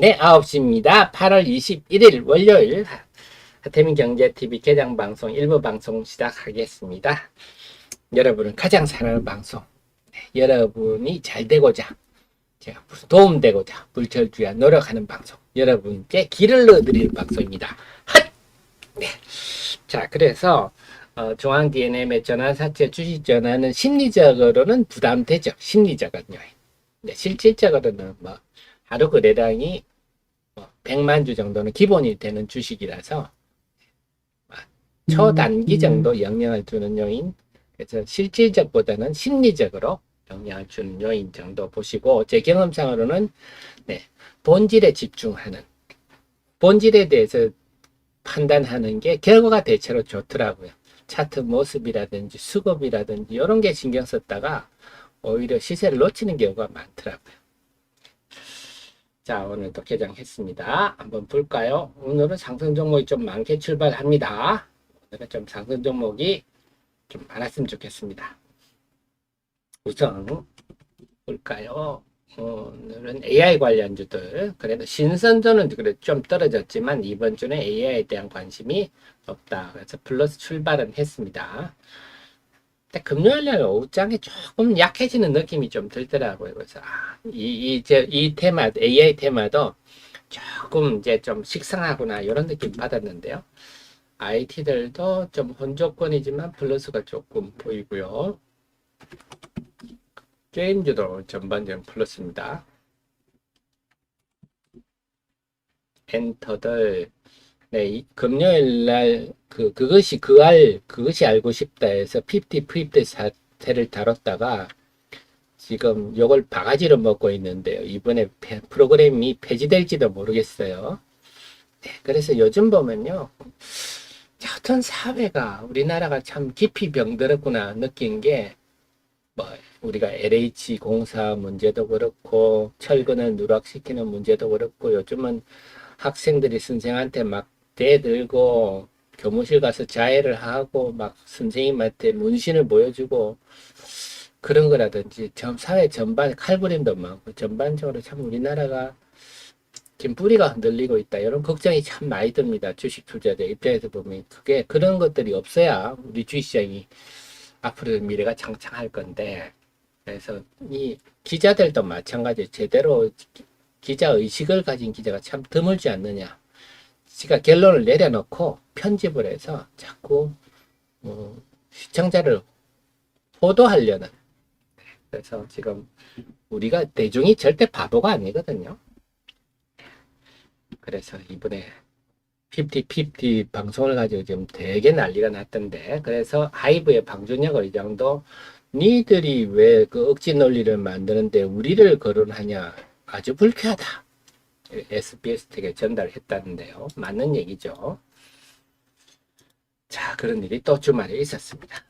네, 9시입니다. 8월 21일 월요일 하태민 경제TV 개장 방송 일부 방송 시작하겠습니다. 여러분은 가장 사랑하는 방송, 네, 여러분이 잘 되고자 제가 도움되고자 불철주야 노력하는 방송, 여러분께 길을 넣어드리는 방송입니다. 핫! 네. 자, 그래서 어, 중앙 DNM의 전환 사채 주식 전환은 심리적으로는 부담되죠. 심리적은요. 네, 실질적으로는 뭐 하루 거래량이 뭐 100만 주 정도는 기본이 되는 주식이라서 초단기 정도 영향을 주는 요인 그래서 실질적보다는 심리적으로 영향을 주는 요인 정도 보시고 제 경험상으로는 네, 본질에 집중하는 본질에 대해서 판단하는 게 결과가 대체로 좋더라고요. 차트 모습이라든지 수급이라든지 이런 게 신경 썼다가 오히려 시세를 놓치는 경우가 많더라고요. 자, 오늘도 개장했습니다. 한번 볼까요? 오늘은 상승 종목이 좀 많게 출발합니다. 오늘은 좀 상승 종목이 좀 많았으면 좋겠습니다. 우선 볼까요? 오늘은 AI 관련주들 그래도 신선도는 그래 좀 떨어졌지만 이번 주는 AI에 대한 관심이 없다. 그래서 플러스 출발은 했습니다. 근데 금요일 날 오후장에 조금 약해지는 느낌이 좀 들더라고요. 그래서 아, 이 이제 이 테마 AI 테마도 조금 이제 좀 식상하구나 이런 느낌 받았는데요. IT들도 좀 혼조권이지만 플러스가 조금 보이고요. 게임주도 전반적으로 플러스입니다. 엔터들 네, 이, 금요일 날 그 그것이 그 알 그것이 알고 싶다 해서 50 프립드 사태를 다뤘다가 지금 요걸 바가지로 먹고 있는데요. 이번에 폐- 프로그램이 폐지될지도 모르겠어요. 네, 그래서 요즘 보면요. 어떤 사회가 우리나라가 참 깊이 병들었구나 느낀 게 뭐 우리가 LH 공사 문제도 그렇고 철근을 누락시키는 문제도 그렇고 요즘은 학생들이 선생한테 막 대들고 교무실 가서 자해를 하고 막 선생님한테 문신을 보여주고 그런 거라든지 전 사회 전반 칼부림도 많고 전반적으로 참 우리나라가 지금 뿌리가 흔들리고 있다. 이런 걱정이 참 많이 듭니다. 주식 투자자 입장에서 보면 그게 그런 것들이 없어야 우리 주식시장이 앞으로 미래가 창창할 건데. 그래서 이 기자들도 마찬가지 제대로 기- 기자 의식을 가진 기자가 참 드물지 않느냐 지가 결론을 내려놓고 편집을 해서 자꾸 어, 시청자를 호도하려는. 그래서 지금 우리가 대중이 절대 바보가 아니거든요. 그래서 이번에 50-50 방송을 가지고 지금 되게 난리가 났던데. 그래서 하이브의 방준혁 의장도 니들이 왜 그 억지 논리를 만드는데 우리를 거론하냐. 아주 불쾌하다 SBS 측에 전달했다는데요 맞는 얘기죠 자 그런 일이 또 주말에 있었습니다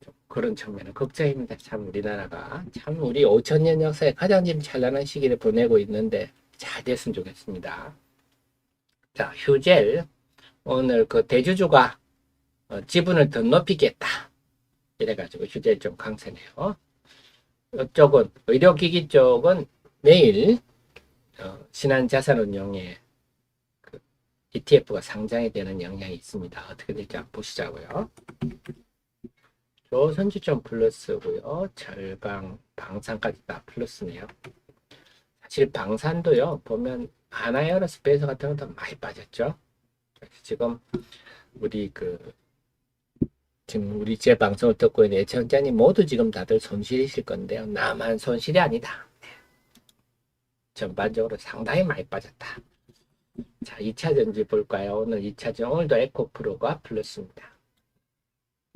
좀 그런 측면은 걱정입니다. 참 우리나라가 참 우리 5천년 역사에 가장 지금 찬란한 시기를 보내고 있는데 잘 됐으면 좋겠습니다. 자, 휴젤 오늘 그 대주주가 어, 지분을 더 높이겠다. 이래가지고 휴젤 좀 강세네요. 이쪽은 의료기기 쪽은 내일 어, 신한자산운용에 그 ETF가 상장이 되는 영향이 있습니다. 어떻게 될지 한번 보시자고요. 조선주점 플러스고요. 철강, 방산까지 다 플러스네요. 사실 방산도요. 보면 하나에어로스페이스 같은 것도 많이 빠졌죠. 지금 우리 그 지금 우리 제 방송을 듣고 있는 애청자님 모두 지금 다들 손실이실 건데요. 나만 손실이 아니다. 네. 전반적으로 상당히 많이 빠졌다. 자, 2차 전지 볼까요? 오늘 2차 전 오늘도 에코프로가 플러스입니다.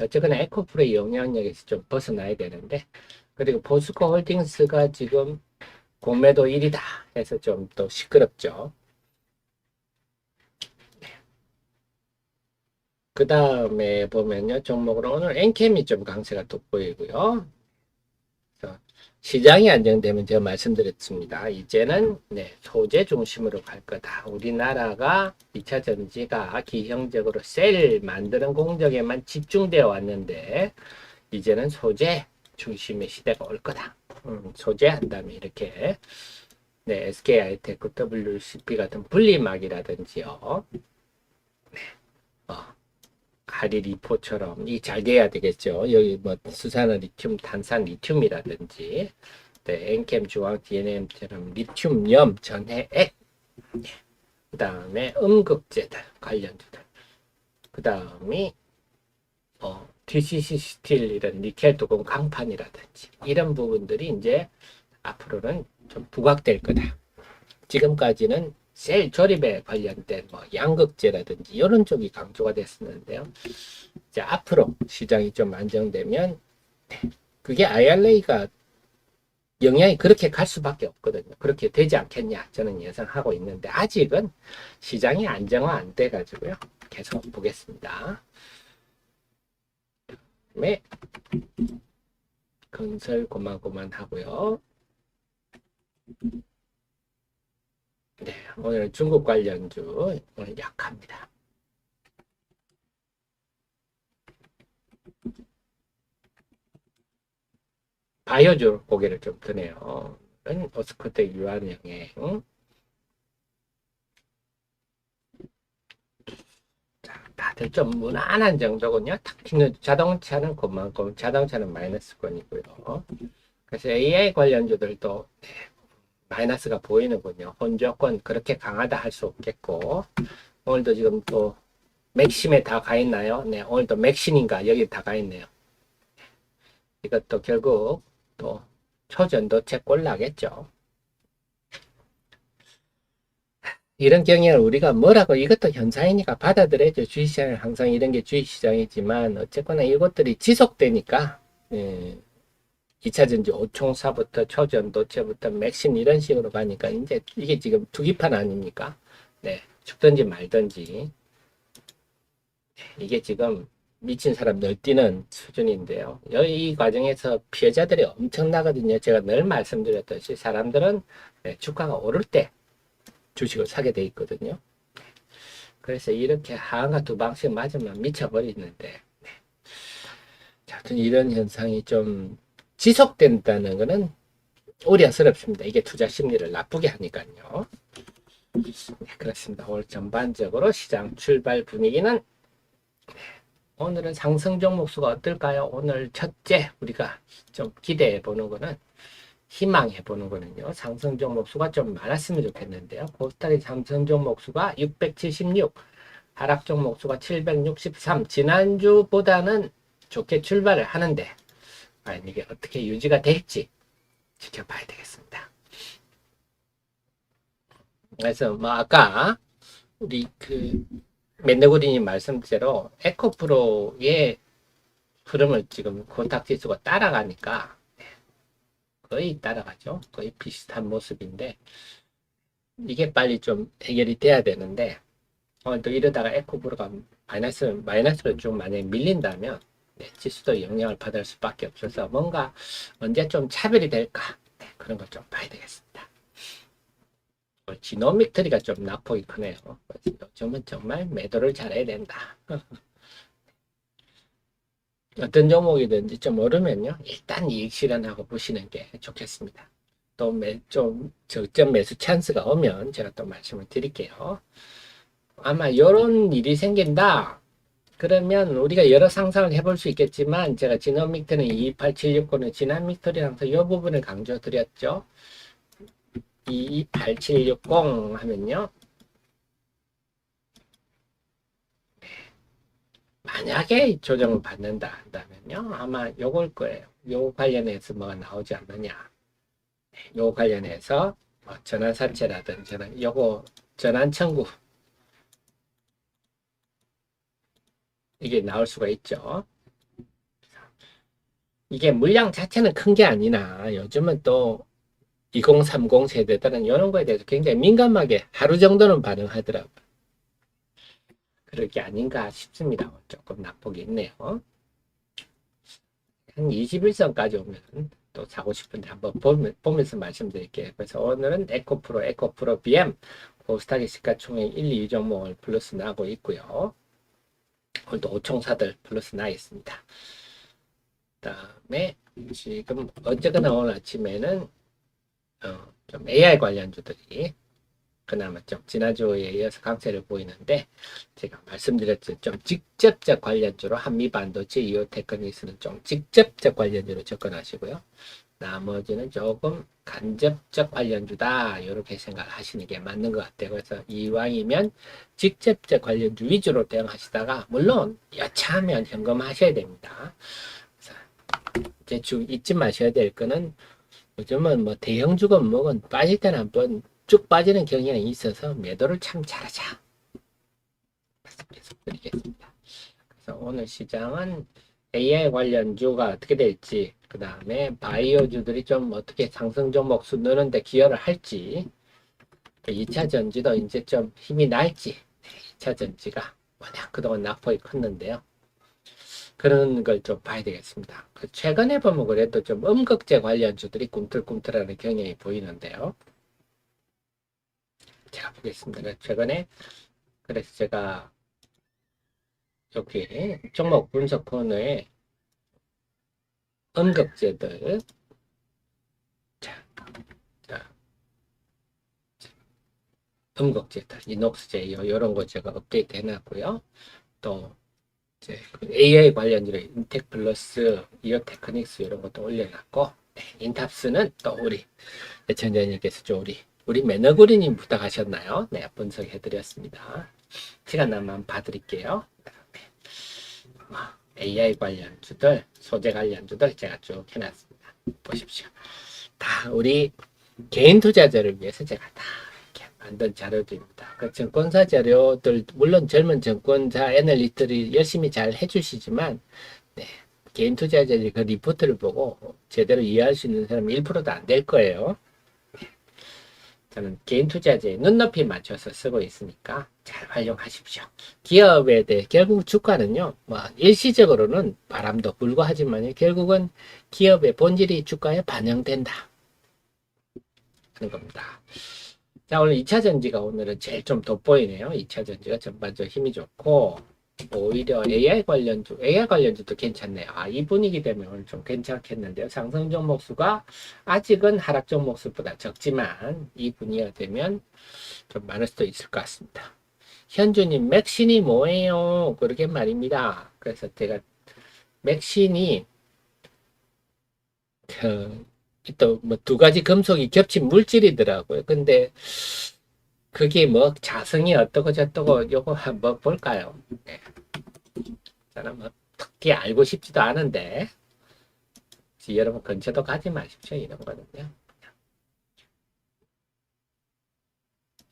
어쨌거나 에코프로의 영향력에서 좀 벗어나야 되는데 그리고 포스코 홀딩스가 지금 공매도 1위다 해서 좀 또 시끄럽죠. 그 다음에 보면요 종목으로 오늘 엔캠이 좀 강세가 돋보이고요. 시장이 안정되면 제가 말씀드렸습니다. 이제는 네, 소재 중심으로 갈 거다. 우리나라가 2차 전지가 기형적으로 셀 만드는 공정에만 집중되어 왔는데 이제는 소재 중심의 시대가 올 거다. 음, 소재 한 다음에 이렇게 네, SK 하이테크 WCP 같은 분리막이라든지요. 네. 어, 하리리포처럼 이 잘 돼야 되겠죠. 여기 뭐 수산화 리튬, 탄산 리튬이라든지 네, 엔캠 중앙 DNM처럼 리튬염 전해액 그 다음에 음극재들 관련주들 그 다음이 어, TCC 스틸 이런 니켈 도금 강판이라든지 이런 부분들이 이제 앞으로는 좀 부각될 거다. 지금까지는 셀 조립에 관련된 뭐 양극재라든지 이런 쪽이 강조가 됐었는데요. 이제 앞으로 시장이 좀 안정되면 네, 그게 IRA가 영향이 그렇게 갈 수밖에 없거든요. 그렇게 되지 않겠냐 저는 예상하고 있는데 아직은 시장이 안정화 안 돼 가지고요. 계속 보겠습니다. 네. 건설 고만고만 하고요. 네, 오늘 중국 관련주 오늘 약합니다. 바이오주 고개를 좀 드네요. 은 오스코텍 유한영행. 자, 다들 좀 무난한 정도군요. 특히는 자동차는 그만큼 자동차는 마이너스권이고요. 그래서 AI 관련주들도 네, 마이너스가 보이는군요. 혼조권 그렇게 강하다 할 수 없겠고 오늘도 지금 또 맥심에 다 가 있나요? 네, 오늘도 맥신인가 여기 다 가 있네요. 이것도 결국 또 초전도체 꼴나겠죠. 이런 경향을 우리가 뭐라고 이것도 현상이니까 받아들여야죠. 주식시장은 항상 이런 게 주식시장이지만 어쨌거나 이것들이 지속되니까 예, 2차전지 5총사부터 초전도체부터 맥신 이런 식으로 가니까 이제 이게 지금 투기판 아닙니까? 네, 죽든지 말든지 이게 지금 미친 사람 널뛰는 수준인데요. 이 과정에서 피해자들이 엄청나거든요. 제가 늘 말씀드렸듯이 사람들은 네, 주가가 오를 때 주식을 사게 돼 있거든요. 그래서 이렇게 하한가 두 방씩 맞으면 미쳐버리는데 네. 자, 하여튼 이런 현상이 좀 지속된다는 것은 우려스럽습니다. 이게 투자 심리를 나쁘게 하니까요. 네, 그렇습니다. 오늘 전반적으로 시장 출발 분위기는 네, 오늘은 상승 종목 수가 어떨까요? 오늘 첫째 우리가 좀 기대해 보는 거는 희망해 보는 거는요. 상승 종목 수가 좀 많았으면 좋겠는데요. 코스닥의 상승 종목 수가 676, 하락 종목 수가 763. 지난주보다는 좋게 출발을 하는데 과연 이게 어떻게 유지가 될지 지켜봐야 되겠습니다. 그래서 뭐 아까 우리 그 맨네고리님 말씀대로 에코프로의 흐름을 지금 코스닥 지수가 따라가니까 거의 따라가죠. 거의 비슷한 모습인데 이게 빨리 좀 해결이 돼야 되는데 어, 또 이러다가 에코프로가 마이너스 마이너스로 좀 만약에 밀린다면 네, 지수도 영향을 받을 수밖에 없어서 뭔가 언제 좀 차별이 될까 네, 그런 걸 좀 봐야 되겠습니다. 어, 지노믹 트리가 좀 낙폭이 크네요. 요즘은 정말 매도를 잘해야 된다. 어떤 종목이든지 좀 오르면요. 일단 이익 실현하고 보시는 게 좋겠습니다. 또 매, 좀 저점 매수 찬스가 오면 제가 또 말씀을 드릴게요. 아마 이런 일이 생긴다. 그러면 우리가 여러 상상을 해볼 수 있겠지만 제가 지노믹트는 22876권의 지나믹터리 항상 이 부분을 강조 드렸죠. 28760 하면요. 만약에 조정을 받는다 한다면요. 아마 요걸 거예요. 요 관련해서 뭐가 나오지 않느냐. 요 관련해서 뭐 전환사채라든지 요거 전환 청구 이게 나올 수가 있죠. 이게 물량 자체는 큰 게 아니나 요즘은 또 2030 세대들은 이런 거에 대해서 굉장히 민감하게 하루 정도는 반응하더라고요. 그럴 게 아닌가 싶습니다. 조금 낙폭이 있네요. 한 21선까지 오면 또 사고 싶은데 한번 보면서 말씀드릴게요. 그래서 오늘은 에코프로, 에코프로 BM, 고스닥의 시가총액 1, 2 종목을 플러스 나고 있고요. 오늘도 5총사들 플러스 나 있습니다. 그 다음에 지금 어쨌거나 오늘 아침에는 어, 좀 AI 관련주들이 그나마 좀 지난주에 이어서 강세를 보이는데 제가 말씀드렸죠. 좀 직접적 관련주로 한미반도체 이오 테크닉스는 좀 직접적 관련주로 접근하시고요. 나머지는 조금 간접적 관련주다 이렇게 생각하시는 게 맞는 것 같아요. 그래서 이왕이면 직접적 관련주 위주로 대응하시다가 물론 여차하면 현금하셔야 됩니다. 주 잊지 마셔야 될 거는 요즘은 뭐 대형 주건 뭐건 빠질 때는 한번 쭉 빠지는 경향이 있어서 매도를 참 잘하자. 말씀 계속 드리겠습니다. 그래서 오늘 시장은 AI 관련주가 어떻게 될지, 그 다음에 바이오주들이 좀 어떻게 상승 종목 수 느는데 기여를 할지, 2차 전지도 이제 좀 힘이 날지, 2차 전지가 워낙 그동안 낙폭이 컸는데요. 그런 걸 좀 봐야 되겠습니다. 그 최근에 보면 그래도 좀 음극재 관련주들이 꿈틀꿈틀하는 경향이 보이는데요. 제가 보겠습니다. 최근에 그래서 제가 여기 종목 분석 코너에 음극재들 자, 자, 음극재들 이녹스제 이런 거 제가 업데이트 해놨고요. 또 이제 그 AI 관련주로 인텍 플러스 이어 테크닉스 이런 것도 올려놨고 네, 인탑스는 또 우리 예천자님께서 좀 우리 우리 매너구리님 부탁하셨나요? 네 분석해드렸습니다. 시간 나면 봐드릴게요. 뭐 AI 관련주들 소재 관련주들 제가 쭉 해놨습니다. 보십시오. 다 우리 개인 투자자를 위해서 제가 다 이렇게 만든 자료들입니다. 그 증권사 자료들 물론 젊은 증권사 애널리스트들이 열심히 잘 해주시지만 네, 개인 투자자들이 그 리포트를 보고 제대로 이해할 수 있는 사람 1%도 안 될 거예요. 네. 저는 개인 투자자의 눈높이 맞춰서 쓰고 있으니까 잘 활용하십시오. 기업에 대해 결국 주가는요, 뭐 일시적으로는 바람도 불고 하지만 결국은 기업의 본질이 주가에 반영된다. 하는 겁니다. 자, 오늘 2차 전지가 오늘은 제일 좀 돋보이네요. 2차 전지가 전반적으로 힘이 좋고, 오히려 AI 관련주, AI 관련주도 괜찮네요. 아, 이 분위기 오늘 좀 괜찮겠는데요. 상승 종목 수가 아직은 하락 종목 수보다 적지만, 이 분위기가 되면 좀 많을 수도 있을 것 같습니다. 현주님, 맥신이 뭐예요? 그렇게 말입니다. 그래서 제가 맥신이 그, 또뭐 두 가지 금속이 겹친 물질이더라고요. 근데 그게 뭐 자성이 어떠고 저떠고 요거 한번 볼까요? 네. 저는 뭐 특히 알고 싶지도 않은데 여러분 근처도 가지 마십시오 이런 거는요.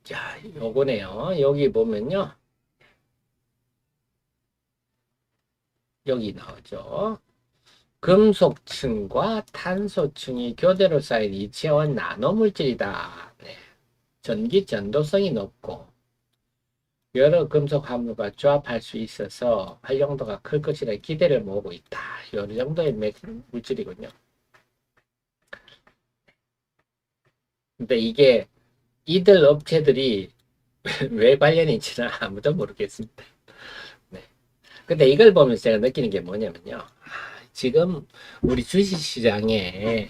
자, 요거네요. 여기 보면요. 여기 나오죠. 금속층과 탄소층이 교대로 쌓인 이체원 나노물질이다. 네. 전기 전도성이 높고 여러 금속 함유가 조합할 수 있어서 활용도가 클 것이라 기대를 모으고 있다. 이 정도의 맥- 물질이군요. 근데 이게 이들 업체들이 왜 관련인지는 아무도 모르겠습니다. 네. 근데 이걸 보면서 제가 느끼는 게 뭐냐면요. 아, 지금 우리 주식시장에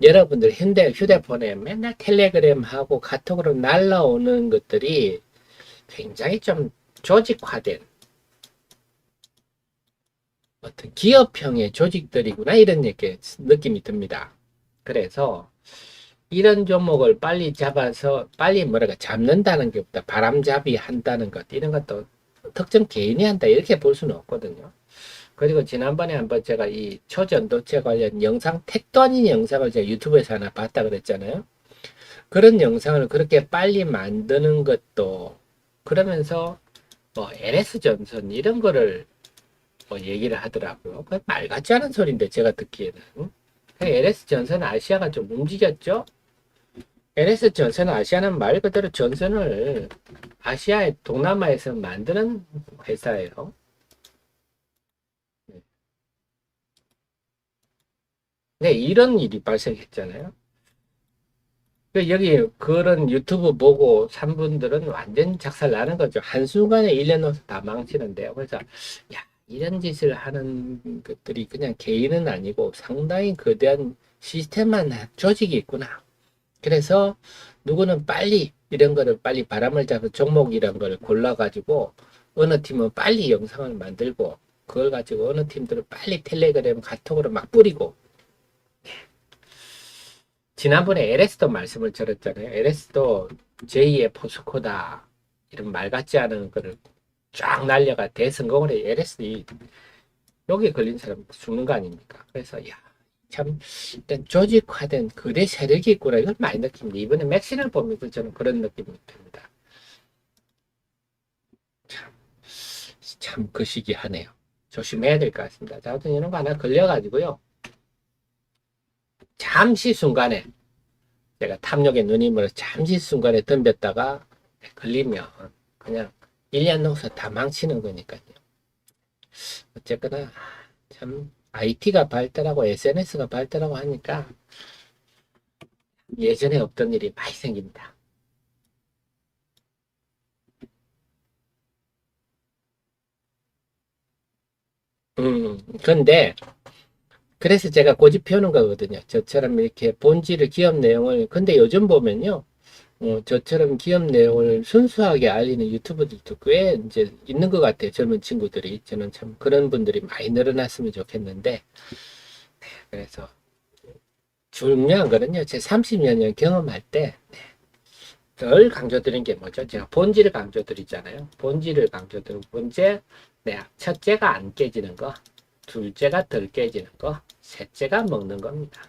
여러분들 현대 휴대폰에 맨날 텔레그램하고 카톡으로 날라오는 것들이 굉장히 좀 조직화된 어떤 기업형의 조직들이구나 이런 느낌이 듭니다. 그래서 이런 종목을 빨리 잡아서 빨리 뭐랄까 잡는다는 것보다 바람잡이 한다는 것 이런 것도 특정 개인이 한다 이렇게 볼 수는 없거든요. 그리고 지난번에 한번 제가 이 초전도체 관련 영상 택도 아닌 영상을 제가 유튜브에서 하나 봤다 그랬잖아요. 그런 영상을 그렇게 빨리 만드는 것도 그러면서 뭐 LS 전선 이런 거를 뭐 얘기를 하더라고요. 그말 같지 않은 소리인데 제가 듣기에는 LS 전선 아시아가 좀 움직였죠. LS 전선 아시아는 말 그대로 전선을 아시아의 동남아에서 만드는 회사예요. 네, 이런 일이 발생했잖아요. 그 여기 그런 유튜브 보고 산 분들은 완전 작살 나는 거죠. 한순간에 일년어서 다 망치는데요. 그래서 야, 이런 짓을 하는 것들이 그냥 개인은 아니고 상당히 거대한 시스템만 조직이 있구나. 그래서 누구는 빨리 이런 거를 빨리 바람을 잡은 종목 이런 걸 골라가지고 어느 팀은 빨리 영상을 만들고 그걸 가지고 어느 팀들은 빨리 텔레그램 카톡으로 막 뿌리고 지난번에 LS도 말씀을 드렸잖아요. LS도 제2의 포스코다 이런 말 같지 않은 거를 쫙 날려가 대성공을 해. LS 이 여기에 걸린 사람 죽는 거 아닙니까? 그래서 야, 참 일단 조직화된 거대 세력이 있구나 이걸 많이 느낍니다. 이번에 맥신을 보면서 저는 그런 느낌이 듭니다. 참, 참 그 시기 하네요. 조심해야 될 것 같습니다. 자, 아무튼 이런 거 하나 걸려가지고요. 잠시 순간에 제가 탐욕의 누님으로 잠시 순간에 덤볐다가 걸리면 그냥 1년 넘어서 다 망치는 거니까요. 어쨌거나 참 IT가 발달하고 SNS가 발달하고 하니까 예전에 없던 일이 많이 생깁니다. 음, 근데 그래서 제가 고집 피우는 거거든요. 저처럼 이렇게 본질을 기업 내용을 근데 요즘 보면요. 어, 저처럼 기업 내용을 순수하게 알리는 유튜버들도 꽤 이제 있는 것 같아요. 젊은 친구들이. 저는 참 그런 분들이 많이 늘어났으면 좋겠는데. 네, 그래서 중요한 거는요. 제 30여 년 경험할 때, 네, 덜 강조드린 게 뭐죠? 제가 본질을 강조드리잖아요. 본질을 강조드리고, 번째, 네, 첫째가 안 깨지는 거, 둘째가 덜 깨지는 거, 셋째가 먹는 겁니다.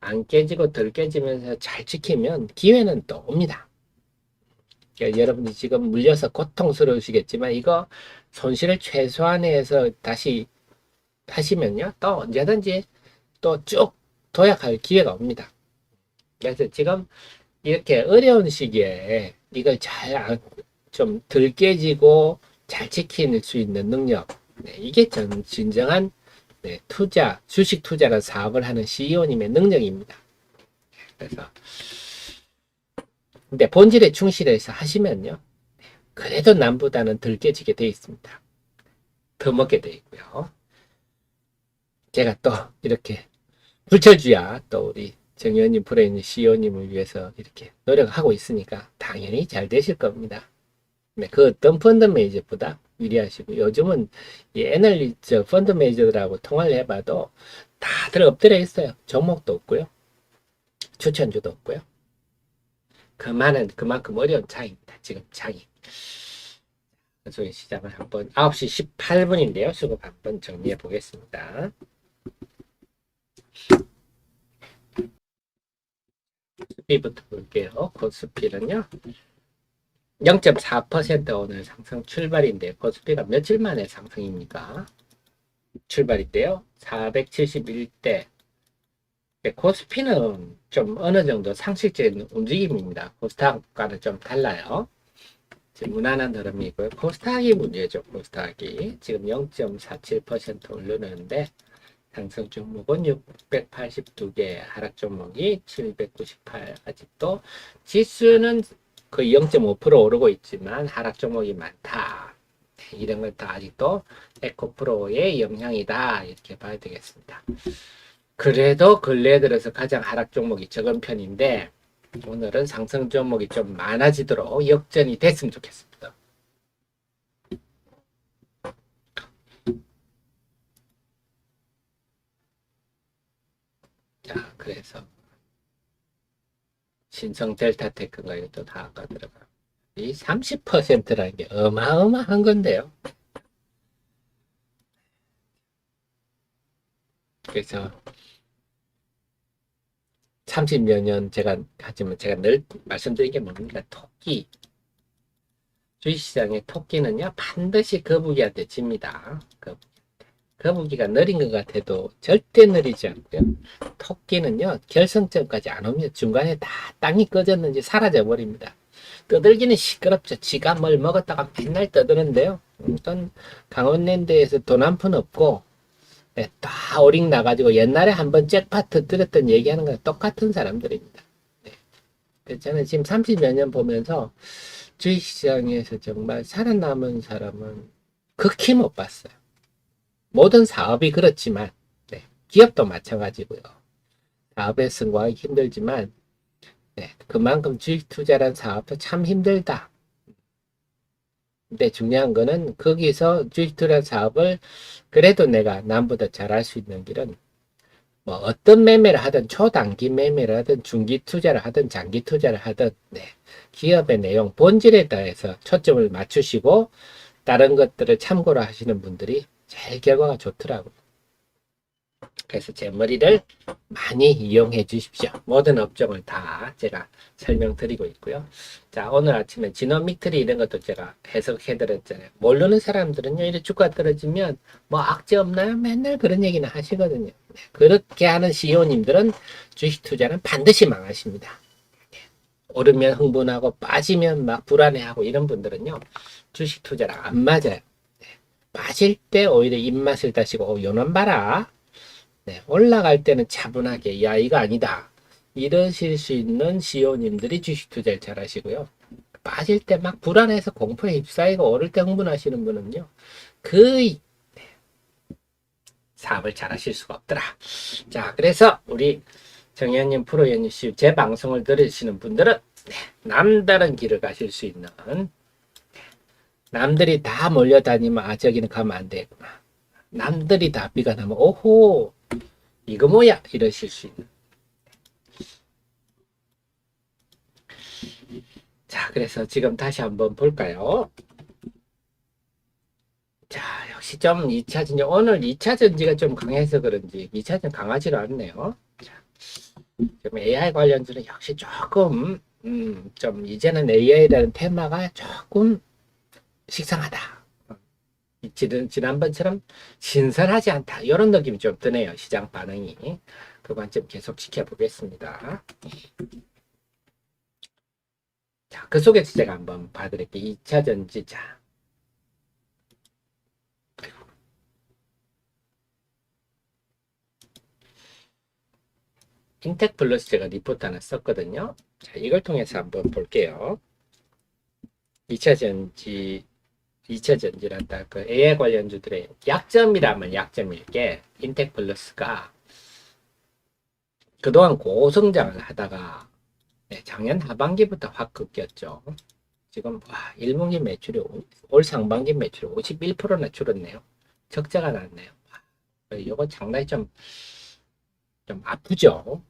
안 깨지고 덜 깨지면서 잘 지키면 기회는 또 옵니다. 그러니까 여러분이 지금 물려서 고통스러우시겠지만 이거 손실을 최소한해서 다시 하시면요 또 언제든지 또 쭉 도약할 기회가 옵니다. 그래서 지금 이렇게 어려운 시기에 이걸 잘 좀 덜 깨지고 잘 지킬 수 있는 능력 네, 이게 전 진정한 네, 투자, 주식 투자라는 사업을 하는 CEO님의 능력입니다. 그래서 근데 본질에 충실해서 하시면요. 그래도 남보다는 덜 깨지게 돼 있습니다. 더 먹게 돼 있고요. 제가 또 이렇게 불철주야 또 우리 정의원님 브레인 CEO님을 위해서 이렇게 노력하고 있으니까 당연히 잘 되실 겁니다. 네, 그 어떤 펀드 매니저보다 유리하시고 요즘은 이 애널리스트 펀드 매니저들하고 통화를 해봐도 다들 엎드려 있어요. 종목도 없고요. 추천주도 없고요. 그만은 그만큼 어려운 장입니다. 지금 장이. 그래서 시장을 한번 9시 18분인데요. 수급 한번 정리해 보겠습니다. 코스피부터 볼게요. 코스피는요. 0.4% 오늘 상승 출발인데 코스피가 며칠 만에 상승입니까? 출발인데요. 471대. 코스피는 좀 어느 정도 상식적인 움직임입니다. 코스닥과는 좀 달라요. 무난한 흐름이고요. 코스닥이 문제죠. 코스닥이 지금 0.47% 오르는데 상승 종목은 682개, 하락 종목이 798. 아직도 지수는 거의 0.5% 오르고 있지만 하락 종목이 많다. 네, 이런 것도 아직도 에코프로의 영향이다. 이렇게 봐야 되겠습니다. 그래도 근래 들어서 가장 하락 종목이 적은 편인데 오늘은 상승 종목이 좀 많아지도록 역전이 됐으면 좋겠습니다. 자, 그래서 신성 델타 테크가 이것도 다 아까 들어가. 이 30%라는 게 어마어마한 건데요. 그래서 30여 년 제가 하지만 제가 늘 말씀드린 게 뭡니까? 토끼. 주식시장의 토끼는요, 반드시 거북이한테 집니다. 거북이. 거북이가 느린 것 같아도 절대 느리지 않고요. 토끼는요, 결승점까지 안 오면 중간에 다 땅이 꺼졌는지 사라져 버립니다. 떠들기는 시끄럽죠. 지가 뭘 먹었다가 맨날 떠드는데요. 일단 강원랜드에서 돈 한 푼 없고 네, 다 오링 나가지고 옛날에 한번 잭팟 터뜨렸던 얘기하는 거랑 똑같은 사람들입니다. 네. 그래서 저는 지금 30몇 년 보면서 주식시장에서 정말 살아남은 사람은 극히 못 봤어요. 모든 사업이 그렇지만 네, 기업도 마찬가지고요. 사업의 성공하기 힘들지만 네, 그만큼 주식 투자란 사업도 참 힘들다. 근데 중요한 거는 거기서 주식 투자 사업을 그래도 내가 남보다 잘할 수 있는 길은 뭐 어떤 매매를 하든 초단기 매매를 하든 중기 투자를 하든 장기 투자를 하든 네, 기업의 내용 본질에 대해서 초점을 맞추시고 다른 것들을 참고로 하시는 분들이 제일 결과가 좋더라고요. 그래서 제 머리를 많이 이용해 주십시오. 모든 업종을 다 제가 설명드리고 있고요. 자, 오늘 아침에 지노믹 트리 이런 것도 제가 해석해 드렸잖아요. 모르는 사람들은요, 이렇게 주가 떨어지면 뭐 악재 없나요? 맨날 그런 얘기는 하시거든요. 네, 그렇게 하는 CEO님들은 주식 투자는 반드시 망하십니다. 네, 오르면 흥분하고 빠지면 막 불안해하고 이런 분들은요, 주식 투자랑 안 맞아요. 네, 빠질 때 오히려 입맛을 다시고, 어, 요놈 봐라. 네, 올라갈 때는 차분하게, 야, 이거 아니다. 이러실 수 있는 CEO님들이 주식 투자를 잘 하시고요. 빠질 때 막 불안해서 공포에 휩싸이고 오를 때 흥분하시는 분은요, 거의 네, 사업을 잘 하실 수가 없더라. 자, 그래서 우리 정현님 프로연님 씨, 제 방송을 들으시는 분들은 네, 남다른 길을 가실 수 있는 네, 남들이 다 몰려다니면 아 저기는 가면 안 되구나. 남들이 다 비가 나면 오호 이거 뭐야 이러실 수 있는. 자, 그래서 지금 다시 한번 볼까요? 자, 역시 좀 2차 전지, 오늘 2차 전지가 좀 강해서 그런지 2차 전지 강하지가 않네요. 자, 지금 AI 관련주는 역시 조금, 음, 좀 이제는 AI라는 테마가 조금 식상하다. 지난, 지난번처럼 신선하지 않다. 이런 느낌이 좀 드네요. 시장 반응이. 그 관점 계속 지켜보겠습니다. 자, 그 속에서 제가 한번 봐드릴게요. 2차 전지자. 인텍 플러스 제가 리포트 하나 썼거든요. 자, 이걸 통해서 한번 볼게요. 2차 전지, 2차 전지란다. 그 AI 관련주들의 약점이라면 약점일 게 인텍 플러스가 그동안 고성장을 하다가 네, 작년 하반기부터 확 꺾였죠. 지금 와, 1분기 매출이 오- 올 상반기 매출이 51%나 줄었네요. 적자가 났네요. 와, 이거 상당히 좀, 좀 아프죠.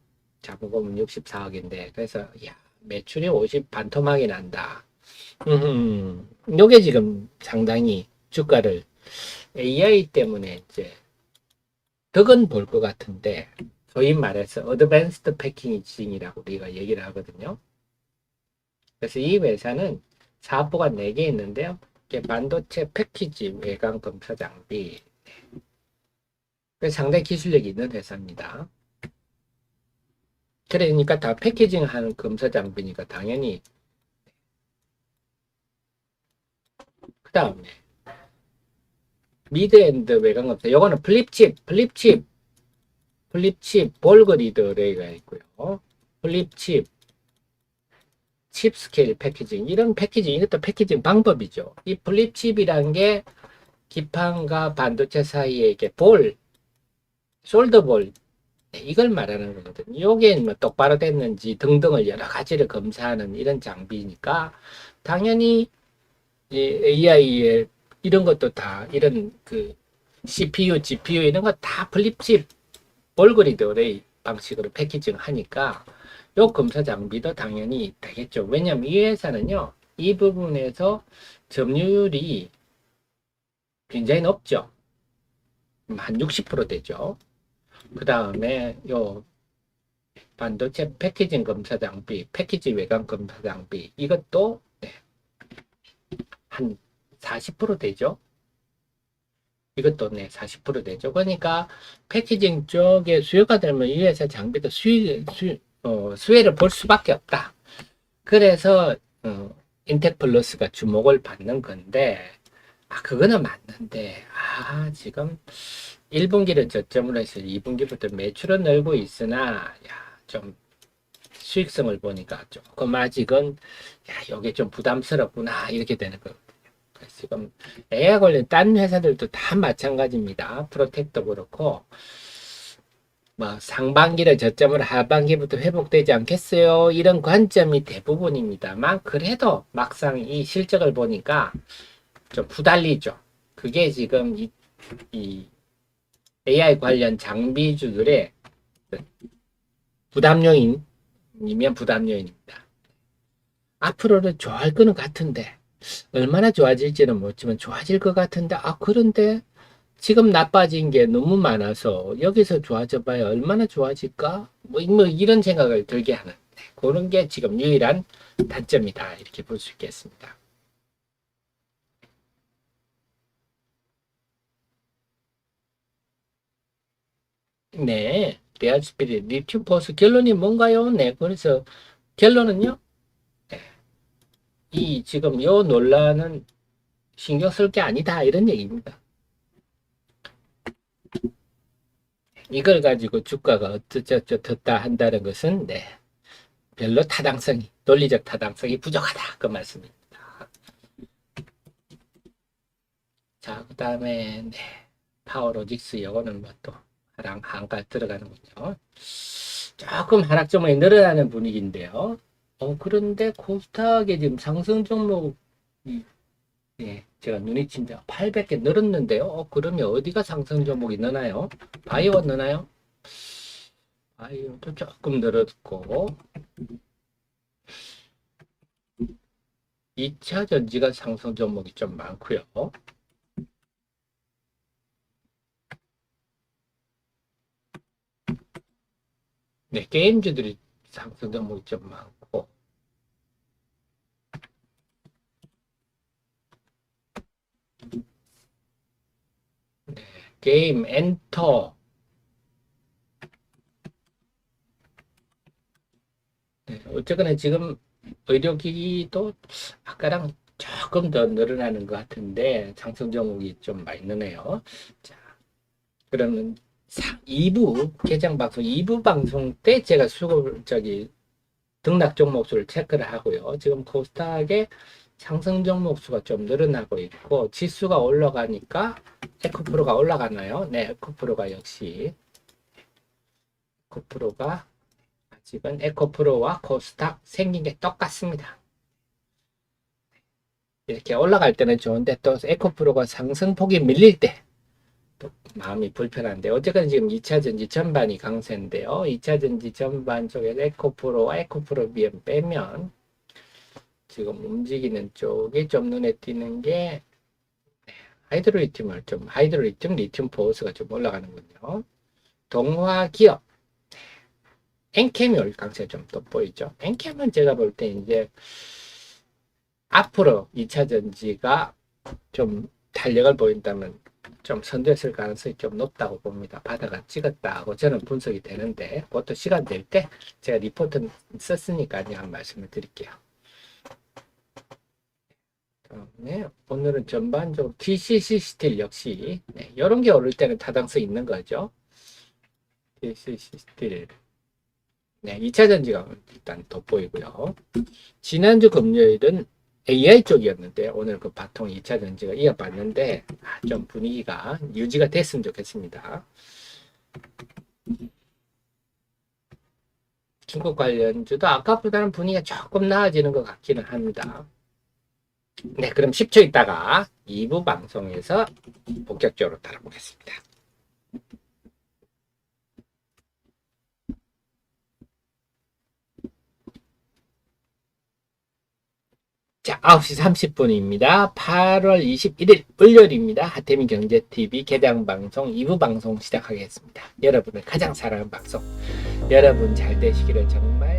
자본금은 64억인데 그래서 야 매출이 50 반토막이 난다. 음, 요게 지금 상당히 주가를 AI 때문에 이제 덕은 볼 것 같은데 소위 말해서 어드밴스드 패키징이라고 우리가 얘기를 하거든요. 그래서 이 회사는 사업부가 4개 있는데요. 반도체 패키지 외관 검사 장비. 상당히 기술력이 있는 회사입니다. 그러니까 다 패키징 하는 검사 장비니까 당연히 다음에 미드엔드 외관 검사 요거는 플립칩 플립칩 플립칩 볼그리드 레이가 있고요. 플립칩 칩 스케일 패키징. 이런 패키징 이것도 패키징 방법이죠. 이 플립칩이란 게 기판과 반도체 사이에 이게 볼 숄더볼 네, 이걸 말하는 거거든요. 요게 뭐 똑바로 됐는지 등등을 여러 가지를 검사하는 이런 장비니까 당연히 이 AI의 이런 것도 다 이런 그 CPU, GPU 이런 거 다 플립칩 볼그리드 레이 방식으로 패키징 하니까 요 검사 장비도 당연히 되겠죠. 왜냐면 이 회사는요. 이 부분에서 점유율이 굉장히 높죠. 한 60% 되죠. 그 다음에 요 반도체 패키징 검사 장비, 패키지 외관 검사 장비 이것도 네, 한 40% 되죠. 이것도 네, 40% 되죠. 그러니까 패키징 쪽에 수요가 되면 이 회사 장비도 수익, 수, 어, 수혜를 볼 수밖에 없다. 그래서 어, 인텍 플러스가 주목을 받는 건데 아 그거는 맞는데 아 지금 1분기를 저점으로 해서 2분기부터 매출은 늘고 있으나 야, 좀 수익성을 보니까 조금 아직은 야, 이게 좀 부담스럽구나 이렇게 되는 거거든요. 지금 AI 관련 딴 회사들도 다 마찬가지입니다. 프로텍도 그렇고 뭐 상반기를 저점을 하반기부터 회복되지 않겠어요? 이런 관점이 대부분입니다만 그래도 막상 이 실적을 보니까 좀 후달리죠. 그게 지금 이, 이 AI 관련 장비주들의 부담 요인이면 부담 요인입니다. 앞으로는 좋아할 거는 같은데 얼마나 좋아질지는 모르지만 좋아질 것 같은데 아 그런데 지금 나빠진 게 너무 많아서 여기서 좋아져 봐야 얼마나 좋아질까? 뭐, 뭐 이런 생각을 들게 하는 네, 그런 게 지금 유일한 단점이다 이렇게 볼 수 있겠습니다. 네, 레아스피릿 리튬 포스 결론이 뭔가요? 네, 그래서 결론은요. 네, 이 지금 요 논란은 신경 쓸 게 아니다 이런 얘기입니다. 이걸 가지고 주가가 어쩌저쩌다 한다는 것은 네, 별로 타당성이 논리적 타당성이 부족하다 그 말씀입니다. 자, 그 다음에 네, 파워로직스 요거는 뭐또 하락 한가 들어가는군요. 조금 하락 조목이 늘어나는 분위기인데요. 어, 그런데 코스닥에 지금 상승 종목이 예, 제가 눈이 진짜 800개 늘었는데요. 어, 그러면 어디가 상승 종목이 느나요? 바이오 느나요? 바이오도 조금 늘었고 2차 전지가 상승 종목이 좀 많고요. 네, 게임주들이 상승 종목이 좀 많고 네, 게임 엔터 네, 어쨌거나 지금 의료기기도 아까랑 조금 더 늘어나는 것 같은데 종목이 좀 많이 느네요. 자, 그러면 2부 개장 방송 2부 방송 때 제가 수급 저기 등락 종목 수를 체크를 하고요. 지금 코스닥의 상승 종목 수가 좀 늘어나고 있고 지수가 올라가니까 에코프로가 올라가나요? 네, 에코프로가 역시 에코프로가 아직은 에코프로와 코스닥 생긴 게 똑같습니다. 이렇게 올라갈 때는 좋은데 또 에코프로가 상승폭이 밀릴 때 또 마음이 불편한데 어쨌든 지금 2차 전지 전반이 강세인데요. 2차 전지 전반 쪽에 에코프로와 에코프로 비엠 빼면 지금 움직이는 쪽이 좀 눈에 띄는 게 하이드로 리튬을 좀 하이드로 리튬 리튬 포스가 좀 올라가는군요. 동화 기업 엔캠이 강세 좀 돋보이죠. 엔캠은 제가 볼 때 이제 앞으로 2차 전지가 좀 탄력을 보인다면 좀 선두했을 가능성이 좀 높다고 봅니다. 바다가 찍었다 하고 저는 분석이 되는데 그것도 시간 될 때 제가 리포트 썼으니까 한 말씀을 드릴게요. 다음에 오늘은 전반적으로 TCC 스틸 역시 네, 이런 게 오를 때는 타당성 있는 거죠. TCC 스틸 네, 2차 전지가 일단 돋보이고요. 지난주 금요일은 AI 쪽이었는데 오늘 그 바통 2차 전지가 이어봤는데 아, 좀 분위기가 유지가 됐으면 좋겠습니다. 중국 관련주도 아까보다는 분위기가 조금 나아지는 것 같기는 합니다. 네, 그럼 10초 있다가 2부 방송에서 본격적으로 다뤄보겠습니다. 자, 9시 30분입니다. 8월 21일 월요일입니다. 하태민 경제TV 개장 방송 2부 방송 시작하겠습니다. 여러분을 가장 사랑하는 방송. 여러분 잘 되시기를 정말